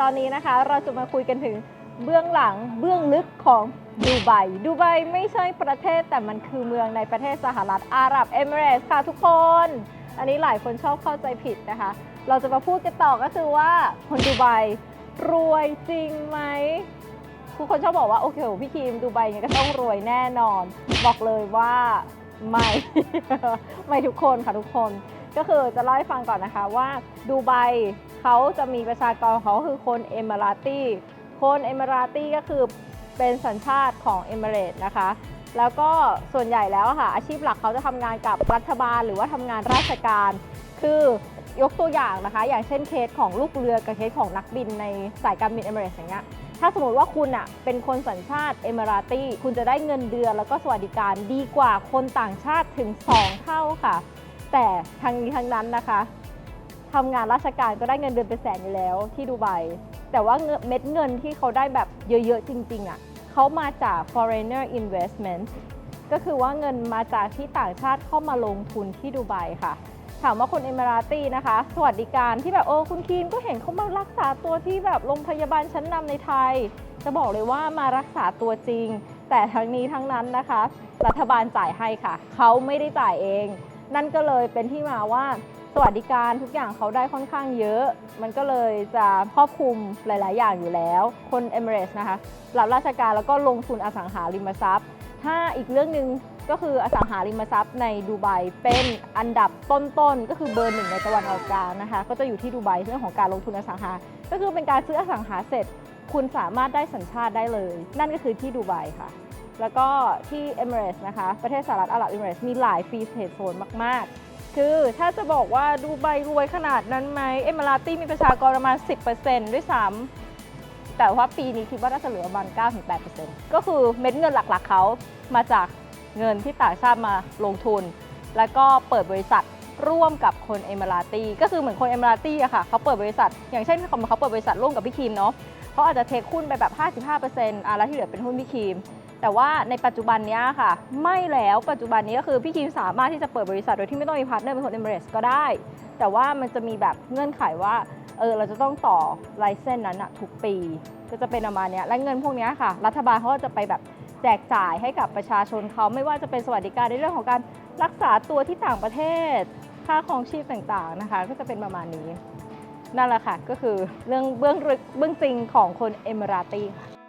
ตอนนี้นะคะ เราจะมาคุยกันถึงเบื้องหลังเบื้องลึกของดูไบ ดูไบไม่ใช่ประเทศแต่มันคือเมืองในประเทศสหรัฐอาหรับเอมิเรตส์ค่ะทุกคน อันนี้หลายคนชอบเข้าใจผิดนะคะ เราจะมาพูดกันต่อก็คือว่าคนดูไบรวยจริงไหมทุกคนชอบบอกว่าโอเคพี่คิมดูไบเนี่ยก็ต้องรวยแน่นอน บอกเลยว่าไม่ ไม่ทุกคนค่ะทุกคน ก็คือจะเล่าให้ฟังก่อนนะคะว่าดูไบ เขาจะมีประชากรของเขาคือคนเอมิราตีคนเอมิราตีก็คือเป็นสัญชาติของเอมิเรต์นะคะ แล้วก็ส่วนใหญ่แล้วค่ะอาชีพหลักเขาจะทำงานกับรัฐบาลหรือว่าทำงานราชการ คือยกตัวอย่างนะคะ อย่างเช่นเคสของลูกเรือกับเคสของนักบินในสายการบินเอมิเรตส์อย่างเงี้ยถ้าสมมติว่าคุณอะเป็นคนสัญชาติเอมิราตีคุณจะได้เงินเดือนแล้วก็สวัสดิการดีกว่าคนต่างชาติถึง 2 เท่าค่ะ แต่ทางนี้ทางนั้นนะคะ ทำงานราชการก็ได้เงินเดือนเป็นแสนอยู่แล้วที่ดูไบแต่ว่าเม็ดเงินที่เขาได้แบบเยอะๆจริงๆอะเขามาจาก foreigner investment ก็คือว่าเงินมาจากที่ต่างชาติเข้ามาลงทุนที่ดูไบค่ะ ถามว่าคนเอมิราตีนะคะ สวัสดิการที่แบบโอ้คุณคีนก็เห็นเขามารักษาตัวที่แบบโรงพยาบาลชั้นนำในไทย จะบอกเลยว่ามารักษาตัวจริง แต่ทั้งนี้ทั้งนั้นนะคะ รัฐบาลจ่ายให้ค่ะ เขาไม่ได้จ่ายเอง นั่นก็เลยเป็นที่มาว่า สวัสดิการทุกอย่างเขาได้ค่อนข้างเยอะ มันก็เลยจะครอบคลุมหลาย ๆ อย่างอยู่แล้ว คนเอมิเรสนะคะรับราชการแล้วก็ลงทุนอสังหาริมทรัพย์ ถ้าอีกเรื่องหนึ่งก็คืออสังหาริมทรัพย์ในดูไบเป็นอันดับต้น ๆ ก็คือเบอร์หนึ่งในตะวันออกกลางนะคะ ก็จะอยู่ที่ดูไบเรื่องของการลงทุนอสังหา ก็คือเป็นการซื้ออสังหาเสร็จ คุณสามารถได้สัญชาติได้เลย นั่นก็คือที่ดูไบค่ะ แล้วก็ที่เอมิเรสนะคะ ประเทศสหรัฐอาหรับเอมิเรสมีหลายฟรีเทรดโซนมาก ๆ คือถ้าจะบอกว่าดูไบรวยขนาดนั้นไหมเอมิราตี้มีประชากรประมาณ 10%ด้วยซ้ำแต่ว่าปีนี้คิดว่าน่าจะเหลือประมาณ9-8%ก็คือเม็ดเงินหลักๆเขามาจากเงินที่ต่างชาติมาลงทุน แล้วก็เปิดบริษัทร่วมกับคนเอมิราตี้ก็คือเหมือนคนเอมิราตี้อะค่ะเขาเปิดบริษัท อย่างเช่นเขาเขาเปิดบริษัทร่วมกับพี่ครีมเนาะเขาอาจจะเทคหุ้นไปแบบ 55%อะแล้วที่เหลือเป็นหุ้นพี่ครีม แต่ว่าในปัจจุบันนี้ค่ะ ไม่แล้วปัจจุบันนี้ก็คือพี่ครีมสามารถที่จะเปิดบริษัทโดยที่ไม่ต้องมีพาร์ทเนอร์เป็นคนเอมิเรสก็ได้ แต่ว่ามันจะมีแบบเงื่อนไขว่าเออเราจะต้องต่อไลเซนนั้นอะทุกปี ก็จะเป็นประมาณนี้และเงินพวกนี้ค่ะ รัฐบาลเขาก็จะไปแบบแจกจ่ายให้กับประชาชนเขาไม่ว่าจะเป็นสวัสดิการในเรื่องของการรักษาตัวที่ต่างประเทศ ค่าครองชีพต่างๆนะคะ ก็จะเป็นประมาณนี้ นั่นแหละค่ะ ก็คือเรื่องเบื้องลึกเบื้องจริงของคนเอมิราตีค่ะ